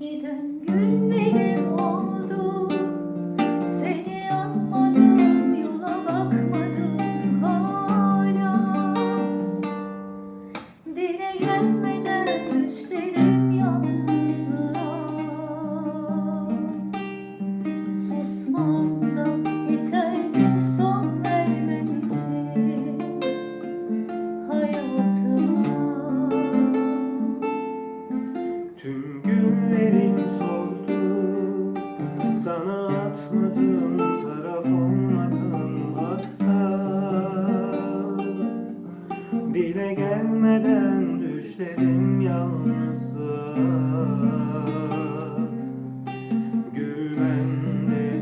Giden günlerim oldu. Seni anmadım Yola bakmadım hala. Dile gelmeden Sana atmadım taraf olmadın asla. Dile gelmeden düşlerim yalnızlığa Gülmen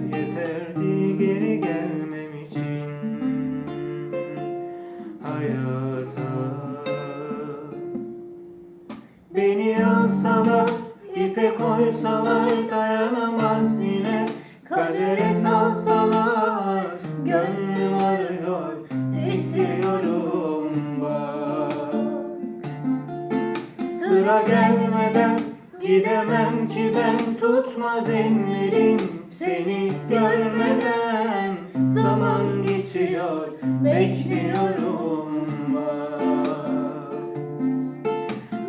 yeterdi geri gelmem için. Hayata. Beni alsalar, ipe koysalar dayanamaz Sıra gelmeden gidemem ki ben. Tutmaz ellerim Seni görmeden. Zaman geçiyor, bekliyorum bak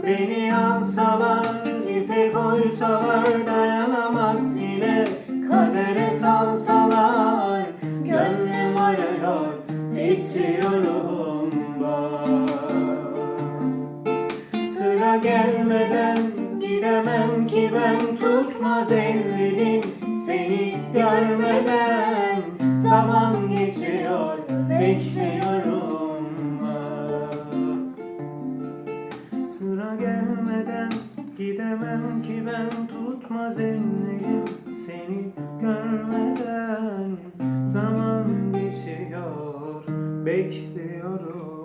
Beni alsalar, ipe koysalar dayanamaz gidemem ki ben tutmaz ellerim Seni görmeden. Zaman geçiyor, bekliyorum. Sıra gelmeden gidemem ki ben tutmaz ellerim seni görmeden. Zaman geçiyor bekliyorum